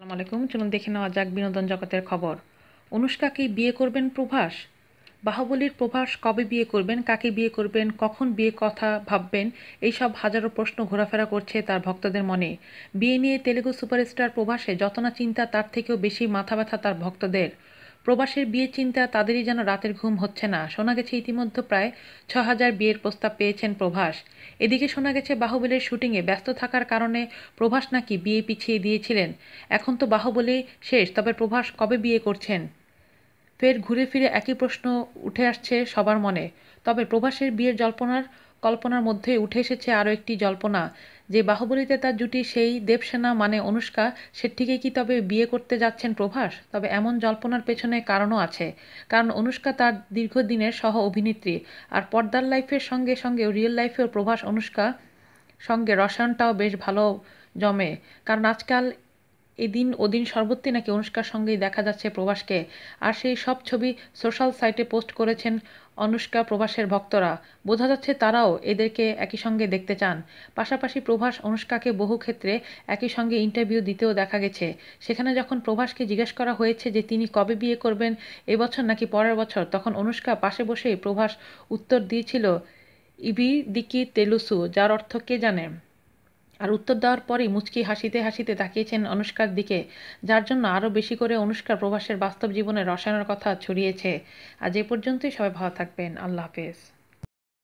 আসসালামু আলাইকুম। চলুন দেখে নেওয়া যাক বিনোদন জগতের খবর। অনুষ্কাকে বিয়ে করবেন প্রভাস? বাহুবলীর প্রভাস কবে বিয়ে করবেন? কাকে বিয়ে করবেন? কখন বিয়ে কথা ভাববেন? এইসব হাজারো প্রশ্ন ঘোরাফেরা করছে তার ভক্তদের মনে। বিয়ে নিয়ে তেলেগু সুপারস্টার প্রভাসে যত না চিন্তা, তার থেকেও বেশি মাথা ব্যথা তার ভক্তদের। প্রবাসের বিয়ের চিন্তা তাদেরই যেন রাতের ঘুম হচ্ছে না। শোনা গেছে ইতিমধ্যে প্রায় ছ হাজার বিয়ের প্রস্তাব পেয়েছেন প্রভাস। এদিকে শোনা গেছে বাহুবলের শুটিংয়ে ব্যস্ত থাকার কারণে প্রভাস নাকি বিয়ে পিছিয়ে দিয়েছিলেন। এখন তো বাহুবলী শেষ, তবে প্রভাস কবে বিয়ে করছেন? ফের ঘুরে ফিরে একই প্রশ্ন উঠে আসছে সবার মনে। তবে প্রভাসের বিয়ের জল্পনার কল্পনার মধ্যে উঠে এসেছে আরও একটি জল্পনা, যে বাহুবলীতে তার জুটি সেই দেবসেনা মানে অনুষ্কা সেটিকে কি তবে বিয়ে করতে যাচ্ছেন প্রভাস? তবে এমন জল্পনার পেছনে কারণও আছে। কারণ অনুষ্কা তার দীর্ঘদিনের সহ অভিনেত্রী, আর পর্দার লাইফের সঙ্গে সঙ্গে রিয়েল লাইফেও প্রভাস, অনুষ্কা সঙ্গে রসায়নটাও বেশ ভালো জমে। কারণ আজকাল এদিন ওদিন সর্বত্রই নাকি অনুষ্কার সঙ্গেই দেখা যাচ্ছে প্রভাসকে। আর সেই সব ছবি সোশ্যাল সাইটে পোস্ট করেছেন অনুষ্কা প্রভাসের ভক্তরা। বোঝা যাচ্ছে তারাও এদেরকে একই সঙ্গে দেখতে চান। পাশাপাশি প্রভাস অনুষ্কাকে বহু ক্ষেত্রে একই সঙ্গে ইন্টারভিউ দিতেও দেখা গেছে। সেখানে যখন প্রভাসকে জিজ্ঞেস করা হয়েছে যে তিনি কবে বিয়ে করবেন, এবছর নাকি পরের বছর, তখন অনুষ্কা পাশে বসেই প্রভাস উত্তর দিয়েছিল, ইবি দিকি তেলুসু যার অর্থ কে জানে। আর উত্তর দেওয়ার পরেই মুচকি হাসিতে হাসিতে তাকিয়েছেন অনুষ্কার দিকে, যার জন্য আরও বেশি করে অনুষ্কার প্রবাসের বাস্তব জীবনে রসায়নের কথা ছড়িয়েছে। আজ এ পর্যন্তই, সবাই ভালো থাকবেন। আল্লাহ হাফেজ।